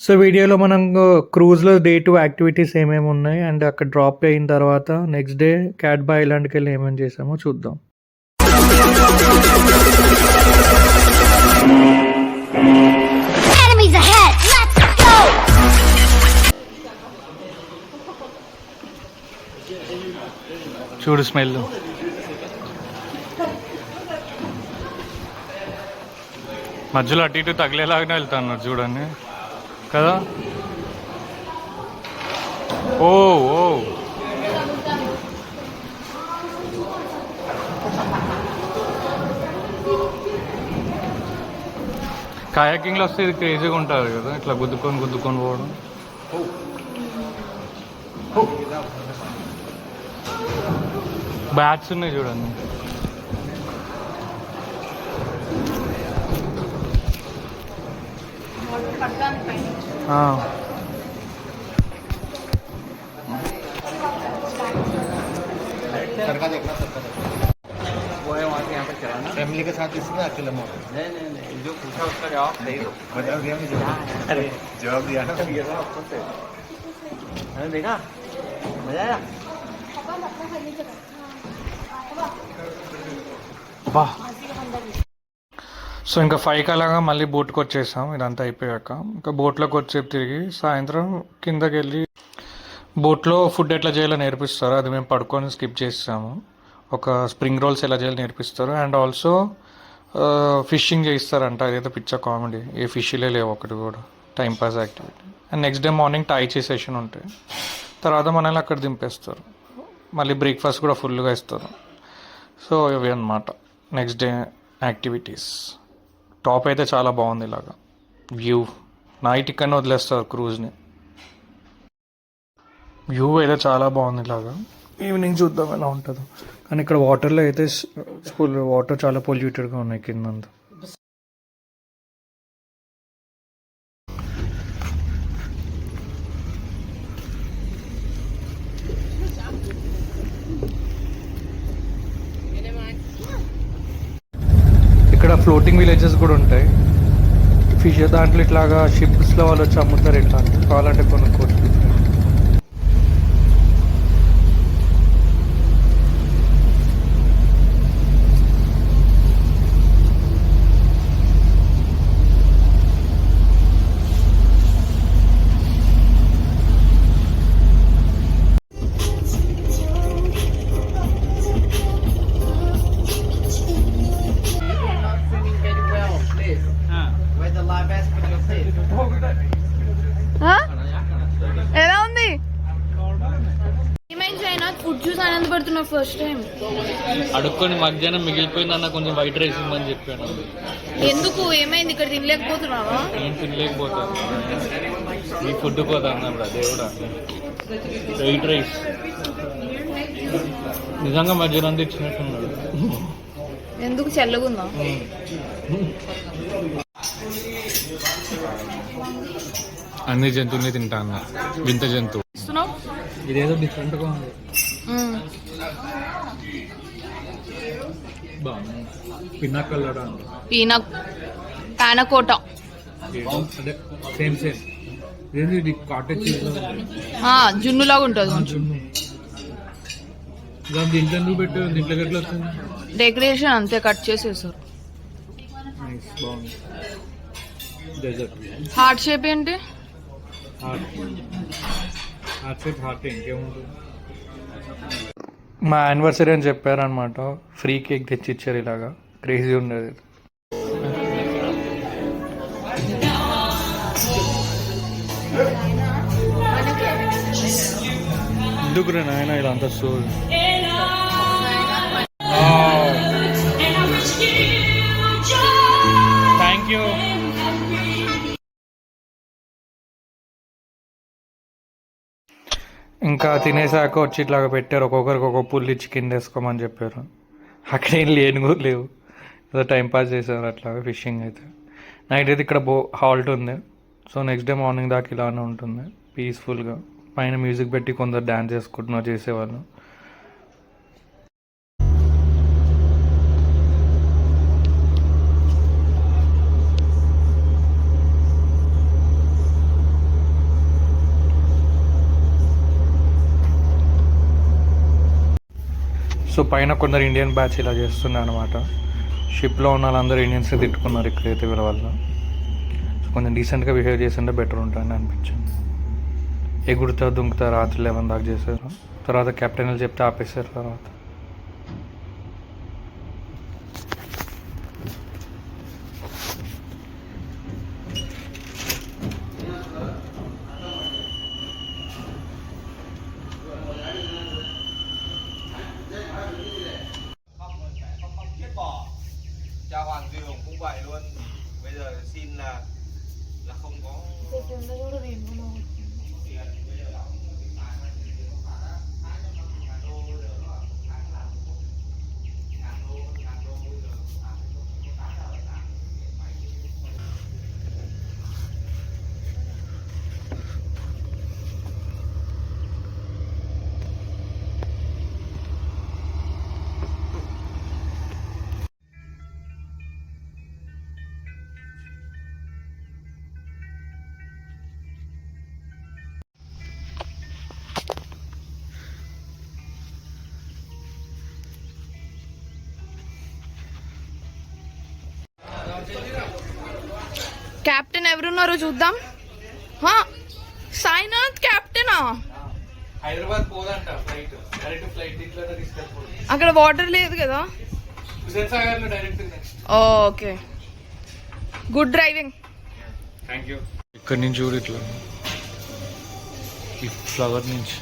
So వీడియోలో మనం క్రూజ్లో day two activities ఏమేమి ఉన్నాయి? అండ్ అక్కడ డ్రాప్ అయిన తర్వాత నెక్స్ట్ డే క్యాట్ బా ఐలాండ్కి వెళ్ళి ఏమేమి చేసామో చూద్దాం! చూడు స్మెల్. మధ్యలో అటు ఇటు తగిలేలాగానే వెళ్తాను చూడండి కదా? ఓ ఓ. కాయాకింగ్లో వస్తే ఇది క్రేజీగా ఉంటుంది కదా ఇట్లా గుద్దుకొని గుద్దుకొని పోవడం. బ్యాట్స్ ఉన్నాయి చూడండి. हाँ। फैमिली के साथ इसमें अकेले मोड़ नहीं नहीं नहीं। जो पूछा उसका जवाब सही दो। बता दिया मुझे। हाँ, हाँ। अरे जवाब दिया। ना दिया था आपको से। अरे देखा? मज़ा आया? वाह। సో ఇంకా ఫైవ్ అలాగా మళ్ళీ బోట్కి వచ్చేసాం. ఇదంతా అయిపోయాక ఇంకా బోట్లోకి వచ్చేపు తిరిగి సాయంత్రం కిందకి వెళ్ళి బోట్లో ఫుడ్ ఎట్లా చేయాలో నేర్పిస్తారు. అది మేము పడుకొని స్కిప్ చేసాము ఒక స్ప్రింగ్ రోల్స్ ఎలా చేయాలో నేర్పిస్తారు. అండ్ ఆల్సో ఫిషింగ్ చేయిస్తారంట. అదైతే పిచ్చ కామెడీ ఏ ఫిష్లే లేవు ఒకటి కూడా. Time pass activity and next day morning tai chi session ఉంటాయి తర్వాత మనల్ని అక్కడ దింపేస్తారు. మళ్ళీ బ్రేక్ఫాస్ట్ కూడా ఫుల్గా ఇస్తారు. సో ఇవి అనమాట నెక్స్ట్ డే యాక్టివిటీస్ టాప్ అయితే చాలా బాగుంది ఇలాగా. వ్యూ నైట్ ఇక్కడనే వదిలేస్తారు క్రూజ్ని. వ్యూ అయితే చాలా బాగుంది ఇలాగా. ఈవినింగ్ చూద్దాం ఎలా ఉంటుందో. కానీ ఇక్కడ వాటర్లో అయితే స్కూల్ వాటర్ చాలా పొల్యూటెడ్గా ఉన్నాయి కిందంతా. ఇక్కడ ఫ్లోటింగ్ విలేజెస్ కూడా ఉంటాయి. ఫిష్ దాంట్లో ఇట్లాగా షిప్స్లో వాళ్ళు వచ్చి అమ్ముతారు ఇట్లా కావాలంటే కొనుక్కోవచ్చు. అడుక్కొని మధ్యాహ్నం మిగిలిపోయిందన్న కొంచెం వైట్ రైస్ ఇవ్వమని చెప్పాను ఎందుకు? ఏమైంది? ఇక్కడ తినలేకపోతున్నావా? నేను తినలేకపోతాను. ఈ ఫుడ్ పోతా అన్నప్పుడు దేవుడా. వైట్ రైస్ నిజంగా మధ్యాహ్నం తెచ్చినట్టున్నాడు. ఎందుకు చల్లగుందా? అన్ని జంతువుల్ని తింటాను వింత జంతువు. ఇదేదో డిఫరెంట్గా ఉంది. పిన్నకల్లడా పీన పానకోట. Same same. ఇది కాటేజ్ జున్నులాగా ఉంటుంది. జున్ను. దాని దీంట్లో ఎందుకు పెట్టారు? దీంట్లోకి ఎట్లా వస్తుంది? డెకరేషన్ అంతే కట్ చేసేసారు. హార్ట్ షేప్ ఏంటి? హార్ట్. హార్ట్ షేప్ హార్ట్ ఇంకేముంటుంది? మా యానివర్సరీ అని చెప్పారనమాట ఫ్రీ కేక్ తెచ్చి ఇచ్చారు ఇలాగా. క్రేజీ ఉండేది. ఎందుకు రే నాయన ఇలా అంత సో థ్యాంక్ యూ ఇంకా తినేసాక వచ్చి ఇట్లాగా పెట్టారు. ఒక్కొక్కరికి ఒక్కొక్క పుల్లు ఇచ్చి కింద వేసుకోమని చెప్పారు. అక్కడేం లేని కూడా లేవు. ఏదో టైం పాస్ చేశారు అట్లా ఫిషింగ్ అయితే. నైట్ అయితే ఇక్కడ బో హాల్ట్ ఉంది. సో నెక్స్ట్ డే మార్నింగ్ దాకా ఇలానే ఉంటుంది. పీస్ఫుల్గా పైన మ్యూజిక్ పెట్టి కొందరు డ్యాన్స్ చేసుకుంటున్నారు చేసేవాళ్ళు. సో పైన కొందరు ఇండియన్ బ్యాచ్ ఇలా చేస్తున్నారు అనమాట షిప్లో ఉన్న వాళ్ళందరూ ఇండియన్స్ని తిట్టుకున్నారు ఇక్కడైతే వీళ్ళ వల్ల. సో కొంచెం డీసెంట్గా బిహేవ్ చేసింటే బెటర్ ఉంటుందని అనిపించింది. ఎగురుతా దుంకుతా రాత్రి లెవెన్ దాకా చేశారు. తర్వాత కెప్టెన్లు చెప్తే ఆపేశారు తర్వాత. కెప్టెన్ ఎవరున్నారో చూద్దాం. హా, సాయినాథ్ కెప్టెనా? హైదరాబాద్ పోదంట ఫ్లైట్. డైరెక్ట్ ఫ్లైట్ ఇట్లా తీసుకెళ్ళిపోతుంది అక్కడ వాటర్ లేదు కదా? Hussain direct okay. Good driving thank you ఇక్కడి నుంచి చూడు ఇట్లా. ఈ ఫ్లవర్ నుంచి.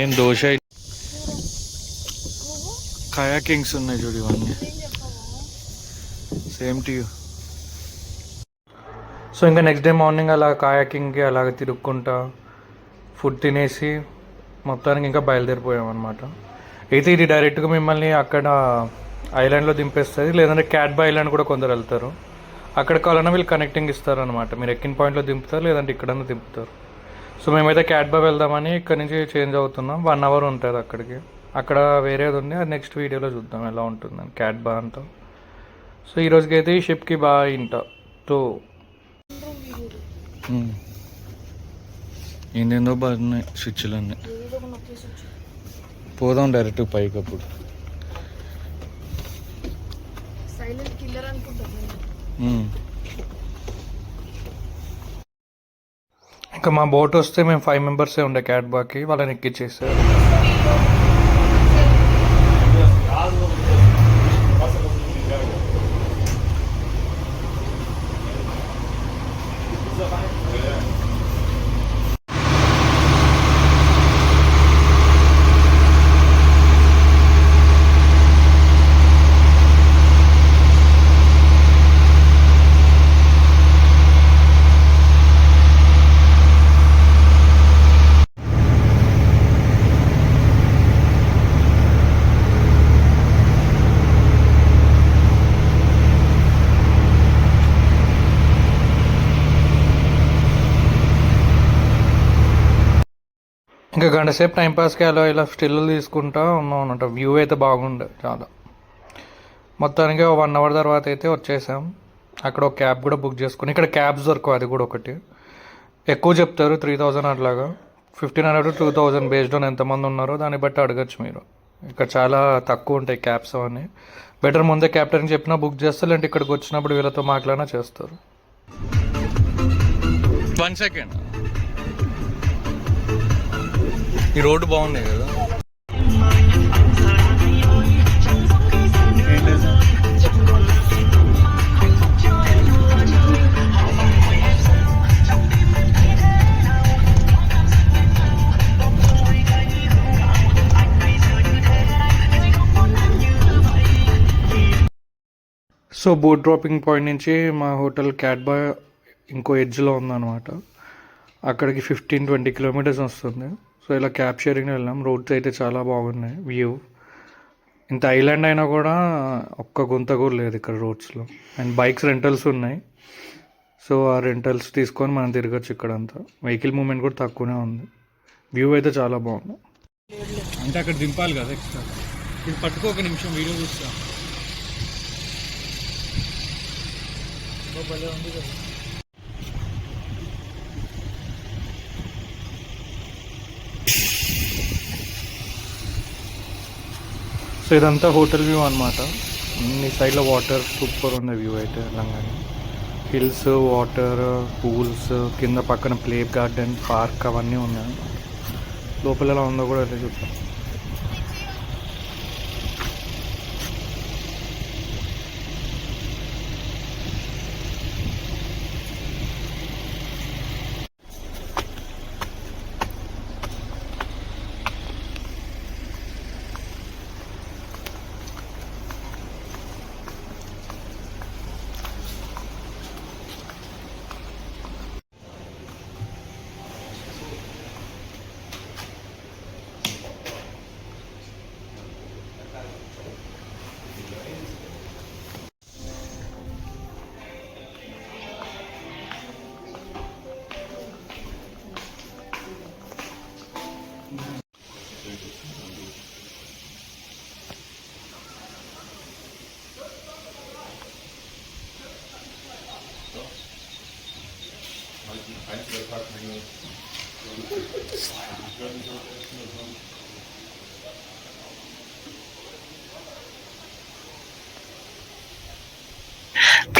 ఏం దోశ? కయాకింగ్స్ ఉన్నాయి చూడు ఇవన్నీ. సేమ్ టు యూ సో ఇంకా నెక్స్ట్ డే మార్నింగ్ అలా కాయాకింగ్కి అలాగ తిరుక్కుంటా ఫుడ్ తినేసి మొత్తానికి ఇంకా బయలుదేరిపోయాం అనమాట అయితే ఇది డైరెక్ట్గా మిమ్మల్ని అక్కడ ఐలాండ్లో దింపేస్తుంది లేదంటే క్యాట్బా ఐలాండ్ కూడా కొందరు వెళ్తారు. అక్కడ కావాలన్నా వీళ్ళు కనెక్టింగ్ ఇస్తారు అనమాట మీరు ఎక్కిన పాయింట్లో దింపుతారు లేదంటే ఇక్కడన్నా దింపుతారు. సో మేమైతే క్యాట్బా వెళ్దామని ఇక్కడ నుంచి చేంజ్ అవుతున్నాం. వన్ అవర్ ఉంటుంది అక్కడికి. అక్కడ వేరేది ఉంది. అది నెక్స్ట్ వీడియోలో చూద్దాం ఎలా ఉంటుందని. క్యాట్బా అంతా. సో ఈ రోజుకైతే ఈ షిప్కి బాగా ఇంట. తో ఏందేందో బాగున్నాయి స్విచ్లన్నీ. పోదాం డైరెక్ట్ పైకి అప్పుడు. ఇంకా మా బోట్ వస్తే మేము ఫైవ్ మెంబర్సే ఉండే క్యాట్ బాకి వాళ్ళని ఎక్కిచ్చేసారు. గంట సేపు టైంపాస్కి అలా ఇలా స్టిల్ తీసుకుంటా ఉన్నాం అనమాట వ్యూ అయితే బాగుండే చాలా. మొత్తానికి వన్ అవర్ తర్వాత అయితే వచ్చేసాం. అక్కడ ఒక క్యాబ్ కూడా బుక్ చేసుకుని ఇక్కడ క్యాబ్స్ దొరకవు అది కూడా ఒకటి. ఎక్కువ చెప్తారు త్రీ థౌజండ్ అట్లాగా. Fifteen hundred two thousand based on ఎంతమంది ఉన్నారో దాన్ని బట్టి అడగచ్చు మీరు. ఇక్కడ చాలా తక్కువ ఉంటాయి క్యాబ్స్ అవన్నీ. బెటర్ ముందే క్యాప్టెన్ చెప్పినా బుక్ చేస్తారు లేదంటే ఇక్కడికి వచ్చినప్పుడు వీళ్ళతో మాట్లాడినా చేస్తారు. వన్ సెకండ్ ఈ రోడ్డు బాగుంది కదా. సో బోట్ డ్రాపింగ్ పాయింట్ నుంచి మా హోటల్ క్యాట్బాయ్ ఇంకో ఎడ్జ్లో ఉందన్నమాట. అక్కడికి ఫిఫ్టీన్ ట్వంటీ కిలోమీటర్స్ వస్తుంది. సో ఇలా క్యాబ్ షేరింగ్ వెళ్ళాం రోడ్స్ అయితే చాలా బాగున్నాయి. వ్యూ. ఇంత ఐలాండ్ అయినా కూడా ఒక్క గుంత కూడా లేదు ఇక్కడ రోడ్స్లో. అండ్ బైక్స్ రెంటల్స్ ఉన్నాయి. సో ఆ రెంటల్స్ తీసుకొని మనం తిరగచ్చు ఇక్కడంతా. వెహికల్ మూమెంట్ కూడా తక్కువనే ఉంది. వ్యూ అయితే చాలా బాగుంది. అంటే అక్కడ దింపాలి కదా ఎక్స్ట్రా. ఇది పట్టుకో ఒక నిమిషం వీడియో చూస్తా. సో ఇదంతా హోటల్ వ్యూ అనమాట అన్ని సైడ్లో వాటర్ సూపర్ ఉంది వ్యూ అయితే వెళ్ళంగానే హిల్స్ వాటర్ పూల్స్ కింద పక్కన ప్లే గార్డెన్ పార్క్ అవన్నీ ఉన్నాయి. లోపల ఎలా ఉందో కూడా అయితే చూద్దాం.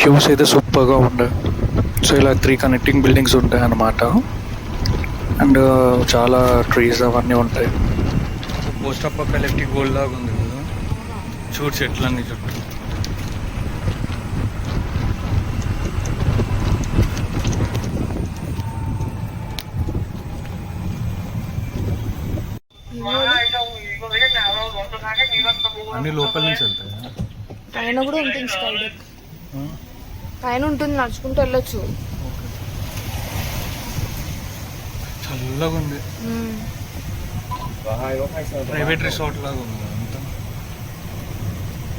వ్యూస్ అయితే సూపర్గా ఉండే. సో ఇలా త్రీ కనెక్టింగ్ బిల్డింగ్స్ ఉంటాయి అన్నమాట. అండ్ చాలా ట్రీస్ అవన్నీ ఉంటాయి. పోస్ట్ అప్ ఎలక్ట్రిక్ గోల్డ్ లాగా ఉంది కదా. చూడు చెట్లన్నీ చుట్టూ. అన్ని లోపల నుంచి వెళ్తాయి? పైన కూడా ఉంటుంది స్కై డెక్. పైన ఉంటుంది నడుచుకుంటూ వెళ్ళొచ్చు. చల్లగా ఉంది ప్రైవేట్ రిసార్ట్ లాగా ఉంది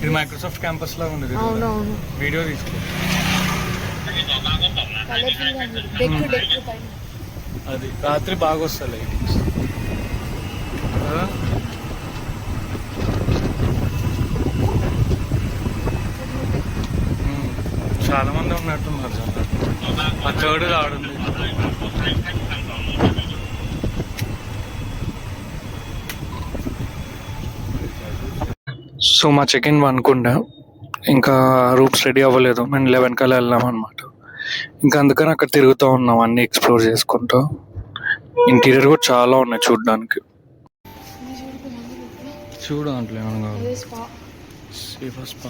ఇది మైక్రోసాఫ్ట్ క్యాంపస్ లాగా ఉంది. అవునవును. వీడియో తీసుకో. అది రాత్రి బాగా వస్తాయి లైటింగ్స్. చాలా మంది ఉన్నట్టున్నారు జనాలు ఆ థర్డ్ ఆడుంది సో మా చెక్ ఇన్ అనుకుంటా ఇంకా రూమ్స్ రెడీ అవ్వలేదు. మేము లెవెన్ కల్లా వెళ్ళాం అనమాట ఇంకా అందుకని అక్కడ తిరుగుతూ ఉన్నాం అన్ని ఎక్స్ప్లోర్ చేసుకుంటూ. ఇంటీరియర్ కూడా చాలా ఉన్నాయి చూడడానికి. చూడు ఏమన్నా సేఫ్ స్పా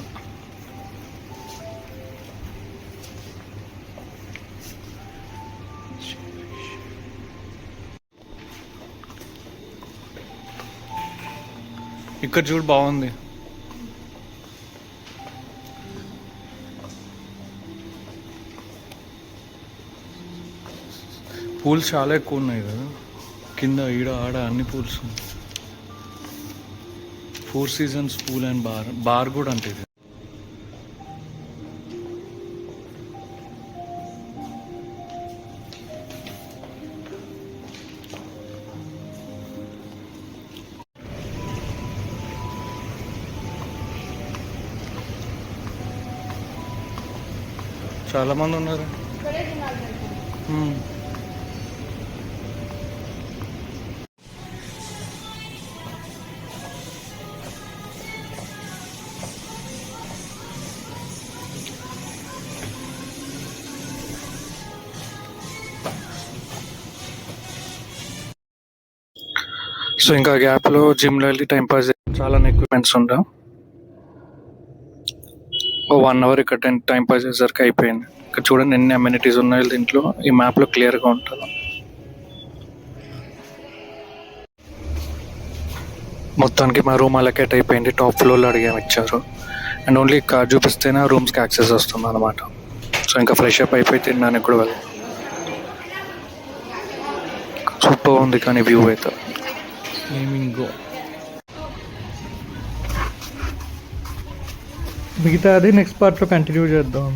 ఇక్కడ చూడు బాగుంది. పూల్స్ చాలా ఎక్కువ ఉన్నాయి కదా. కింద ఈడ ఆడ అన్ని పూల్స్. ఉన్నాయి four seasons pool and bar bar కూడా అంటే ఇది. చాలా మంది ఉన్నారు సో ఇంకా గ్యాప్లో జిమ్లో వెళ్ళి టైం పాస్ చాలా ఎక్విప్మెంట్స్ ఉంటాం ఓ వన్ అవర్ ఇక్కడ టైం టైం పాస్ అయిపోయింది. ఇక్కడ చూడండి ఎన్ని అమ్యూనిటీస్ ఉన్నాయో దీంట్లో. ఈ మ్యాప్లో క్లియర్గా ఉంటుంది. మొత్తానికి మా రూమ్ అలకేట్ అయిపోయింది. టాప్ ఫ్లోర్లో అడిగాము ఇచ్చారు. అండ్ ఓన్లీ కార్ చూపిస్తేనే రూమ్స్కి యాక్సెస్ వస్తుంది అనమాట సో ఇంకా ఫ్రెష్ అప్ అయిపోయి తినడానికి కూడా వెళ్ళాం. సూపర్ ఉంది కానీ వ్యూ అయితే. మిగతా అది నెక్స్ట్ పార్ట్లో కంటిన్యూ చేద్దాం.